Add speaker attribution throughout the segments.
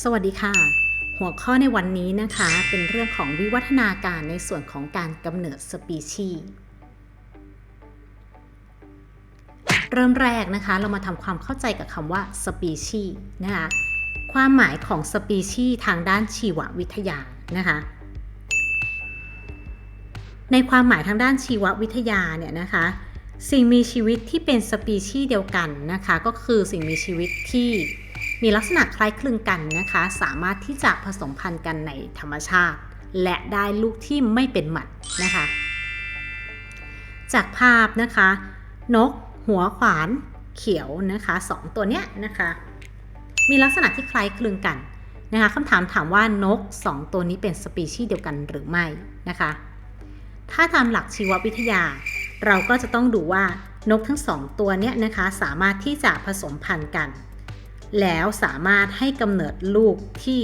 Speaker 1: สวัสดีค่ะ หัวข้อในวันนี้นะคะ เป็นเรื่องของวิวัฒนาการในส่วนของการกำเนิดสปีชีส์เริ่มแรกนะคะ เรามาทำความเข้าใจกับคำว่าสปีชีส์นะคะความหมายของสปีชีส์ทางด้านชีววิทยานะคะในความหมายทางด้านชีววิทยาเนี่ยนะคะ สิ่งมีชีวิตที่เป็นสปีชีส์เดียวกันนะคะ ก็คือสิ่งมีชีวิตที่ มีลักษณะคล้ายคลึงกันนะคะ สามารถที่จะผสมพันธุ์กันในธรรมชาติ และได้ลูกที่ไม่เป็นหมันนะคะ จากภาพนะคะ นก หัวขวานเขียวนะคะสองตัวเนี้ยนะคะ มีลักษณะที่คล้ายคลึงกันนะคะคำถามถามว่านก 2 ตัวนี้เป็นสปีชีส์เดียวกันหรือไม่นะคะ ถ้าตามหลักชีววิทยา เราก็จะต้องดูว่านกทั้งสองตัวเนี้ยนะคะสามารถที่จะผสมพันธุ์กัน แล้วสามารถให้กำเนิดลูกที่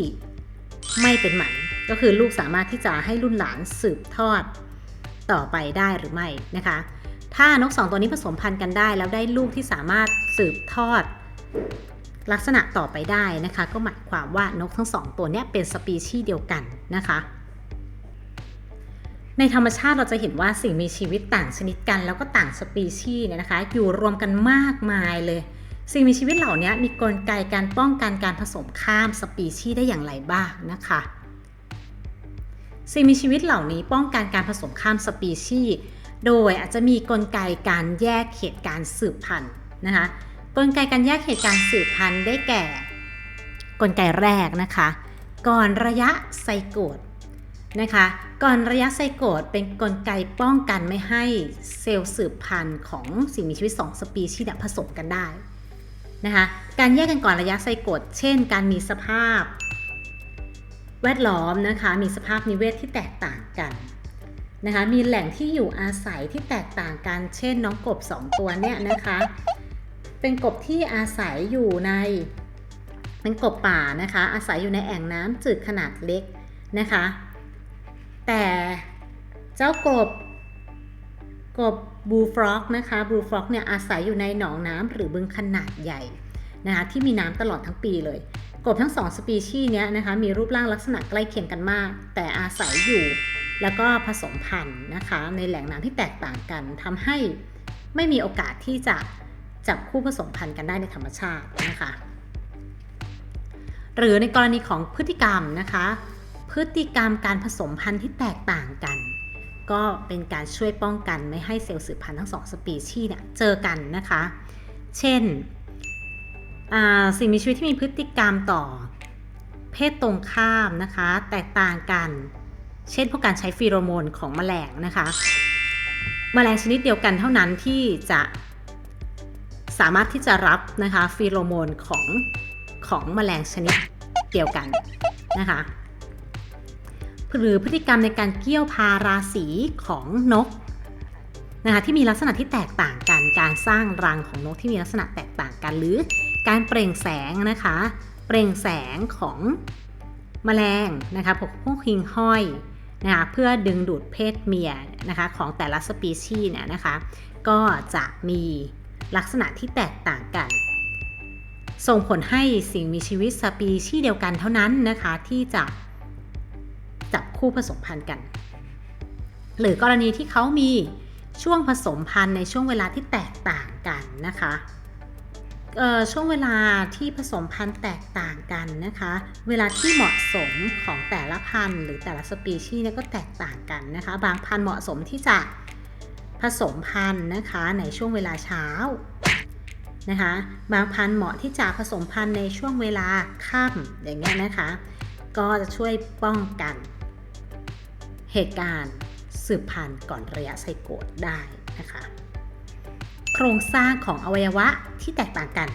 Speaker 1: ไม่เป็นหมัน ก็คือลูกสามารถที่จะให้รุ่นหลานสืบทอดต่อไปได้หรือไม่นะคะ ถ้านกสองตัวนี้ผสมพันธุ์กันได้แล้วได้ลูกที่สามารถสืบทอดลักษณะต่อไปได้นะคะ ก็หมายความว่านกทั้งสองตัวนี้เป็นสปีชีส์เดียวกันนะคะ ในธรรมชาติเราจะเห็นว่าสิ่งมีชีวิตต่างชนิดกัน แล้วก็ต่างสปีชีส์เนี่ยนะคะ อยู่รวมกันมากมายเลย สิ่งมีชีวิตเหล่านี้มีกลไกการป้องกันการผสมข้ามสปีชีส์ได้อย่างไรบ้างนะคะ สิ่งมีชีวิตเหล่านี้ป้องกันการผสมข้ามสปีชีส์โดยอาจจะมีกลไกการแยกเหตุการณ์สืบพันธุ์นะคะ กลไกการแยกเหตุการณ์สืบพันธุ์ได้แก่ กลไกแรกนะคะ ก่อนระยะไซโกตนะคะ ก่อนระยะไซโกตเป็นกลไกป้องกันไม่ให้เซลล์สืบพันธุ์ของสิ่งมีชีวิต 2 สปีชีส์ผสมกันได้ นะคะการแยกกันก่อนระยะไซโกตเช่น การมีสภาพ แวดล้อมนะคะมีสภาพนิเวศที่แตกต่างกันนะคะมีแหล่งที่อยู่อาศัยที่แตกต่างกัน เช่น น้องกบ 2 ตัวเนี่ยนะคะเป็นกบที่อาศัยอยู่ในเป็นกบป่านะคะอาศัยอยู่ในแอ่งน้ำจืดขนาดเล็กนะคะ แต่เจ้ากบ กบบูฟรอกนะคะบูฟรอกเนี่ยอาศัยอยู่ในหนองน้ำหรือบึงขนาดใหญ่นะคะที่มีน้ำตลอดทั้งปีเลย กบทั้งสองสปีชีส์เนี้ยนะคะมีรูปร่างลักษณะใกล้เคียงกันมาก แต่อาศัยอยู่แล้วก็ผสมพันธุ์นะคะในแหล่งน้ำที่แตกต่างกันทำให้ไม่มีโอกาสที่จะจับคู่ผสมพันธุ์กันได้ในธรรมชาตินะคะหรือในกรณีของพฤติกรรมนะคะ พฤติกรรมการผสมพันธุ์ที่แตกต่างกัน ก็เป็นการช่วยป้องกันไม่ให้เซลล์สืบพันธุ์ทั้งสองสปีชีส์เนี่ยเจอกันนะคะ เช่นสิ่งมีชีวิตที่มีพฤติกรรมต่อ เพศตรงข้ามนะคะ แตกต่างกัน เช่นพวกการใช้ฟีโรโมนของแมลงนะคะ แมลงชนิดเดียวกันเท่านั้นที่จะสามารถที่จะรับนะคะฟีโรโมนของของแมลงชนิดเดียวกันนะคะ หรือพฤติกรรมในการเกี่ยวพาราสีของนกนะคะที่มีลักษณะที่แตกต่างกัน การสร้างรังของนกที่มีลักษณะแตกต่างกัน หรือการเปล่งแสงนะคะ เปล่งแสงของแมลงนะคะพวกพวกหิงห้อยนะคะเพื่อดึงดูดเพศเมียนะคะของแต่ละสปีชีส์เนี่ยนะคะก็จะมีลักษณะที่แตกต่างกัน ส่งผลให้สิ่งมีชีวิตสปีชีส์เดียวกันเท่านั้นนะคะที่จะ จับคู่ผสมพันธุ์กัน หรือกรณีที่เขามีช่วงผสมพันธุ์ในช่วงเวลาที่แตกต่างกันนะคะช่วงเวลาที่ผสมพันธุ์แตกต่างกันนะคะ เวลาที่เหมาะสมของแต่ละพันธุ์ หรือแต่ละสปีชีส์เนี่ยก็แตกต่างกันนะคะ บางพันธุ์เหมาะสมที่จะผสมพันธุ์นะคะในช่วงเวลาเช้านะคะ บางพันธุ์เหมาะที่จะผสมพันธุ์ในช่วงเวลาค่ำอย่างเงี้ยนะคะ ก็จะช่วยป้องกัน เหตุการณ์สืบพันธุ์ก่อนระยะไซโกตได้นะคะ โครงสร้างของอวัยวะที่แตกต่างกัน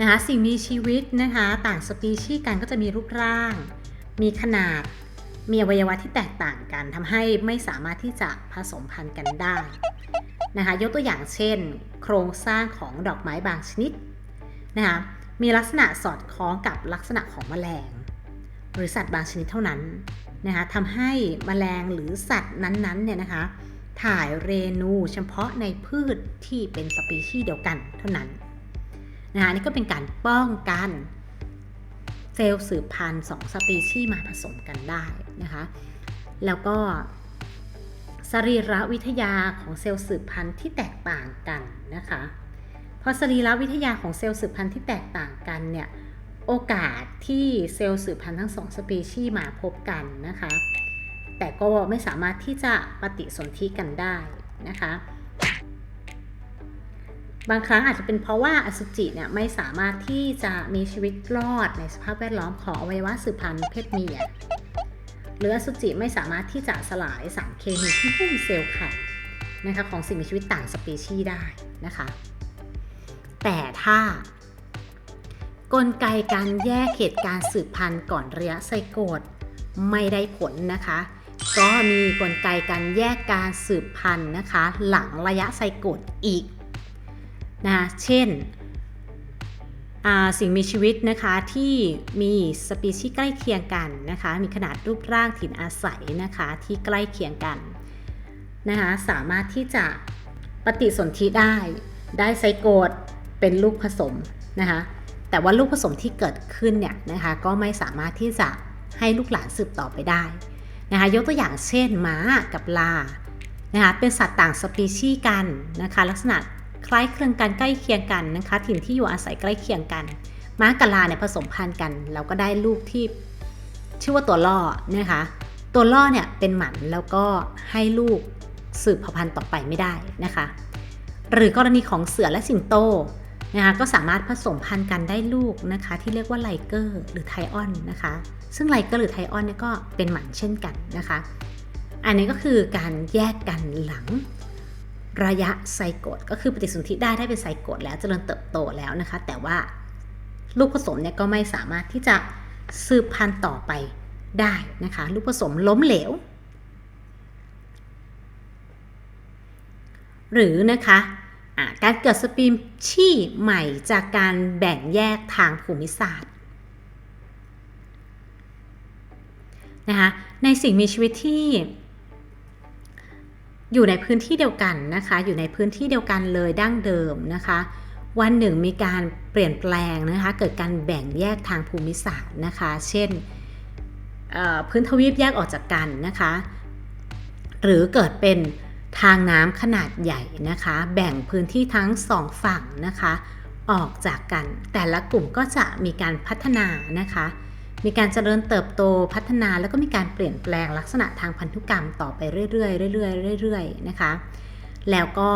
Speaker 1: นะคะสิ่งมีชีวิตนะคะต่างสปีชีส์กันก็จะมีรูปร่าง มีขนาด มีอวัยวะที่แตกต่างกันทำให้ไม่สามารถที่จะผสมพันธุ์กันได้นะคะยกตัวอย่างเช่น โครงสร้างของดอกไม้บางชนิดนะคะมีลักษณะสอดคล้องกับลักษณะของแมลง หรือสัตว์บางชนิดเท่านั้น นะคะทำให้แมลงหรือสัตว์นั้นๆเนี่ยนะคะ ถ่ายเรนูเฉพาะในพืชที่เป็นสปีชีส์เดียวกันเท่านั้นนะคะนี่ก็เป็นการป้องกันเซลล์สืบพันธุ์สองสปีชีส์มาผสมกันได้นะคะ แล้วก็สรีรวิทยาของเซลล์สืบพันธุ์ที่แตกต่างกันนะคะ เพราะสรีรวิทยาของเซลล์สืบพันธุ์ที่แตกต่างกันเนี่ย โอกาสที่เซลล์สืบพันธุ์ทั้งสองสปีชีส์มาพบกันนะคะ แต่ก็ไม่สามารถที่จะปฏิสนธิกันได้นะคะ บางครั้งอาจจะเป็นเพราะว่าอสุจิเนี่ยไม่สามารถที่จะมีชีวิตรอดในสภาพแวดล้อมของอวัยวะสืบพันธุ์เพศเมีย หรืออสุจิไม่สามารถที่จะสลายสารเคมีที่หุ้มเซลล์ไข่นะคะของสิ่งมีชีวิตต่างสปีชีส์ได้นะคะ แต่ถ้า กลไกการแยกเหตุการณ์สืบพันธุ์ก่อนระยะไซโกตไม่ได้ผลนะคะ ก็มีกลไกการแยกการสืบพันธุ์นะคะ หลังระยะไซโกตอีกนะเช่นสิ่งมีชีวิตนะคะที่มีสปีชีส์ใกล้เคียงกันนะคะ มีขนาดรูปร่างถิ่นอาศัยนะคะที่ใกล้เคียงกันนะคะสามารถที่จะปฏิสนธิได้ได้ไซโกตเป็นลูกผสมนะคะ แต่ว่าลูกผสมที่เกิดขึ้นเนี่ยนะคะก็ไม่สามารถที่จะให้ลูกหลานสืบต่อไปได้นะคะยกตัวอย่างเช่นม้ากับลานะคะเป็นสัตว์ต่างสปีชีส์กันนะคะลักษณะคล้ายคลึงกันใกล้เคียงกันนะคะถิ่นที่อยู่อาศัยใกล้เคียงกัน ม้ากับลาเนี่ยผสมพันธุ์กันเราก็ได้ลูกที่ชื่อว่าตัวล่อนะคะตัวล่อเนี่ยเป็นหมันแล้วก็ให้ลูกสืบเผ่าพันธุ์ต่อไปไม่ได้นะคะ หรือกรณีของเสือและสิงโต นะคะก็สามารถผสมพันธุ์กันได้ลูกนะคะที่เรียกว่าไลเกอร์หรือไทออนนะคะ ซึ่งไลเกอร์หรือไทออนเนี่ยก็เป็นหมันเช่นกันนะคะ อันนี้ก็คือการแยกกันหลังระยะไซโกตก็คือปฏิสนธิได้ได้เป็นไซโกตแล้วเจริญเติบโตแล้วนะคะ แต่ว่าลูกผสมเนี่ยก็ไม่สามารถที่จะสืบพันธุ์ต่อไปได้นะคะ ลูกผสมล้มเหลว หรือนะคะ การเกิดสปีชีส์ใหม่จากการแบ่งแยกทางภูมิศาสตร์นะคะในสิ่งมีชีวิตที่ อยู่ในพื้นที่เดียวกันนะคะ อยู่ในพื้นที่เดียวกันเลยดั้งเดิมนะคะ วันหนึ่งมีการเปลี่ยนแปลงนะคะ เกิดการแบ่งแยกทางภูมิศาสตร์นะคะ เช่นพื้นทวีปแยกออกจากกันนะคะ หรือเกิดเป็น ทางน้ำขนาดใหญ่นะคะ แบ่งพื้นที่ทั้งสองฝั่งนะคะ ออกจากกัน แต่ละกลุ่มก็จะมีการพัฒนานะคะ มีการเจริญเติบโตพัฒนาแล้วก็มีการเปลี่ยนแปลงลักษณะทางพันธุกรรมต่อไปเรื่อยๆเรื่อยๆเรื่อยๆนะคะ แล้วก็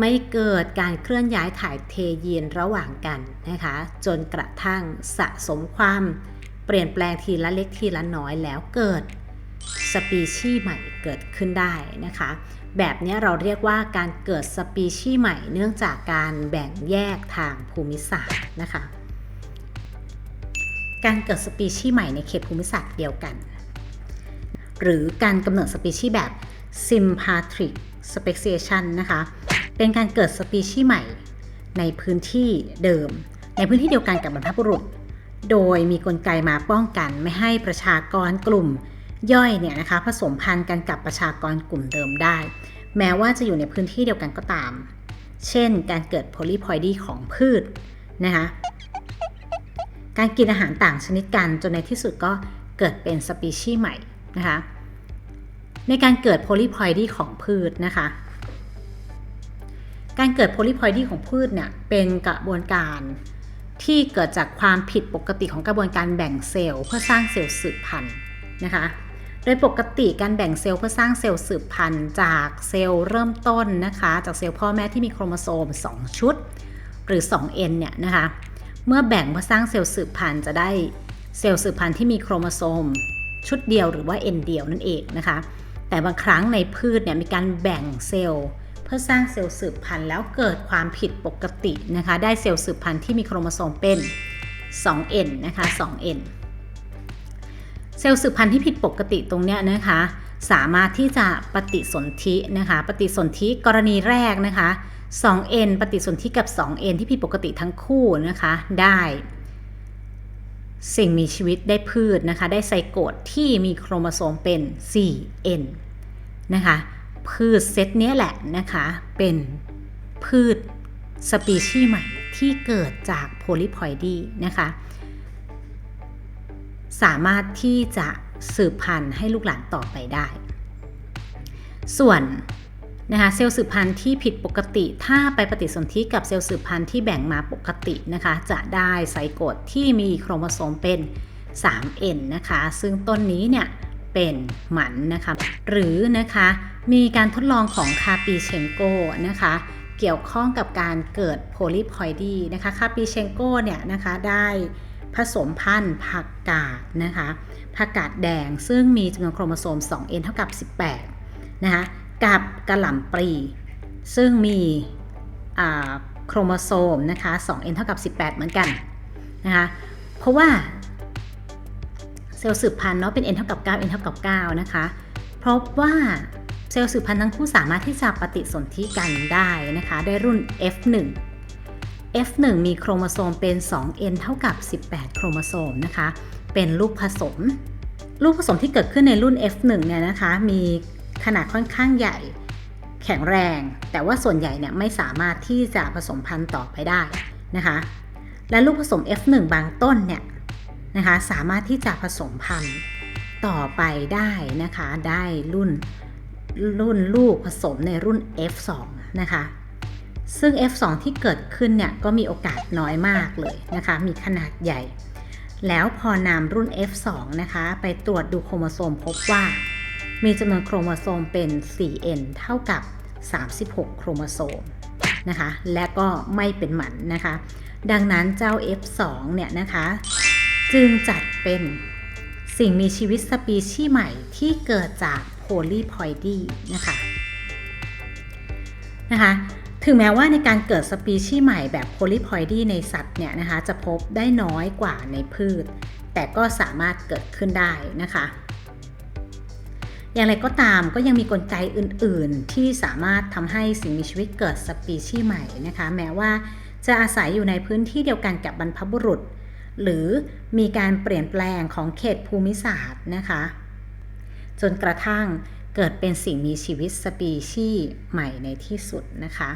Speaker 1: ไม่เกิดการเคลื่อนย้ายถ่ายเทยีนระหว่างกันนะคะ จนกระทั่งสะสมความเปลี่ยนแปลงทีละเล็กทีละน้อยแล้วเกิด สปีชีส์ใหม่เกิดขึ้นได้นะคะ แบบนี้เราเรียกว่าการเกิดสปีชีส์ใหม่เนื่องจากการแบ่งแยกทางภูมิศาสตร์นะคะ การเกิดสปีชีส์ใหม่ในเขตภูมิศาสตร์เดียวกัน หรือการกำเนิดสปีชีส์แบบ sympatric speciation นะคะ เป็นการเกิดสปีชีส์ใหม่ในพื้นที่เดิม ในพื้นที่เดียวกันกับบรรพบุรุษ โดยมีกลไกมาป้องกันไม่ให้ประชากรกลุ่ม ย่อยเนี่ยนะคะผสมพันธุ์กันกับประชากรกลุ่มเดิมได้ แม้ว่าจะอยู่ในพื้นที่เดียวกันก็ตาม เช่น การเกิดโพลีพอยดีของพืชนะคะการกินอาหารต่างชนิดกันจนในที่สุดก็เกิดเป็นสปีชีส์ใหม่นะคะในการเกิดโพลีพอยดีของพืชนะคะการเกิดโพลีพอยดีของพืชเนี่ยเป็นกระบวนการที่เกิดจากความผิดปกติของกระบวนการแบ่งเซลล์เพื่อสร้างเซลล์สืบพันธุ์นะคะ ดยปกติการแบ่งเซลล์เพื่อสร้างเซลล์สืบพันธุ์จากเซลล์เริ่มต้นนะคะ จากเซลล์พ่อแม่ที่มีโครโมโซม 2 ชุด หรือ 2N เนี่ยนะคะ เมื่อแบ่งเพื่อสร้างเซลล์สืบพันธุ์จะได้เซลล์สืบพันธุ์ที่มีโครโมโซม ชุดเดียวหรือว่า N เดียวนั่นเองนะคะ แต่บางครั้งในพืชเนี่ยมีการแบ่งเซลล์เพื่อสร้างเซลล์สืบพันธุ์แล้วเกิดความผิดปกตินะคะ ได้เซลล์สืบพันธุ์ที่มีโครโมโซมเป็น 2N นะคะ 2N เซลล์สืบพันธุ์ที่ผิดปกติตรงเนี้ยนะคะ สามารถที่จะปฏิสนธินะคะ ปฏิสนธิกรณีแรกนะคะ 2n ปฏิสนธิกับ 2n ที่ผิดปกติทั้งคู่นะคะได้ สิ่งมีชีวิตได้พืชนะคะ ได้ไซโกตที่มีโครโมโซมเป็น 4n นะคะ พืชเซตนี้แหละนะคะ เป็นพืชสปีชีส์ใหม่ที่เกิดจากโพลิพอยดีนะคะ สามารถที่จะสืบพันธุ์ให้ลูกหลานต่อไปได้ ส่วนนะคะเซลล์สืบพันธุ์ที่ผิดปกติ ถ้าไปปฏิสนธิกับเซลล์สืบพันธุ์ที่แบ่งมาปกตินะคะ จะได้ไซโกตที่มีโครโมโซมเป็น 3n นะคะ ซึ่งต้นนี้เนี่ยเป็นหมันนะคะ หรือนะคะมีการทดลองของคาปีเชงโกนะคะ เกี่ยวข้องกับการเกิดโพลีพอยดีนะคะ คาปีเชงโกเนี่ยนะคะได้ ผสมพันธุ์ผักกาดนะคะผักกาดแดงซึ่งมีจำนวนโครโมโซม 2n เท่ากับ 18 นะคะกับกระหล่ำปลีซึ่งมีโครโมโซมนะคะ 2n เท่ากับ 18 เหมือนกันนะคะเพราะว่าเซลล์สืบพันธุ์เนาะเป็น n เท่ากับ 9 n เท่ากับ 9 นะคะ เพราะว่าเซลล์สืบพันธุ์ทั้งคู่สามารถที่จะปฏิสนธิกันได้นะคะได้รุ่น F1 F1 มีโครโมโซมเป็น 2n เท่ากับ 18 โครโมโซมนะคะ เป็นลูกผสม ลูกผสมที่เกิดขึ้นในรุ่น F1 เนี่ยนะคะ มีขนาดค่อนข้างใหญ่ แข็งแรง แต่ว่าส่วนใหญ่เนี่ยไม่สามารถที่จะผสมพันธุ์ต่อไปได้นะคะ และลูกผสม F1 บางต้นเนี่ยนะคะ สามารถที่จะผสมพันธุ์ต่อไปได้นะคะ ได้รุ่นรุ่นลูกผสมในรุ่น F2 นะคะ ซึ่ง F2 ที่เกิดขึ้นเนี่ยก็มีโอกาสน้อยมากเลยนะคะ มีขนาดใหญ่ แล้วพอนำรุ่น F2 นะคะ ไปตรวจดูโครโมโซมพบว่า มีจำนวนโครโมโซมเป็น 4n เท่ากับ 36 โครโมโซมนะคะ และก็ไม่เป็นหมันนะคะ ดังนั้นเจ้า F2 เนี่ยนะคะ จึงจัดเป็นสิ่งมีชีวิตสปีชีส์ใหม่ที่เกิดจากโพลีพอยดีนะคะนะคะ ถึงแม้ว่าในการเกิดสปีชีส์ใหม่แบบโพลีพอยดีในสัตว์เนี่ยนะคะจะพบได้น้อยกว่าในพืช แต่ก็สามารถเกิดขึ้นได้นะคะ อย่างไรก็ตามก็ยังมีกลไกอื่นๆ ที่สามารถทำให้สิ่งมีชีวิตเกิดสปีชีส์ใหม่นะคะ แม้ว่าจะอาศัยอยู่ในพื้นที่เดียวกันกับบรรพบุรุษ หรือมีการเปลี่ยนแปลงของเขตภูมิศาสตร์นะคะ จนกระทั่งเกิดเป็นสิ่งมีชีวิตสปีชีส์ใหม่ในที่สุดนะคะ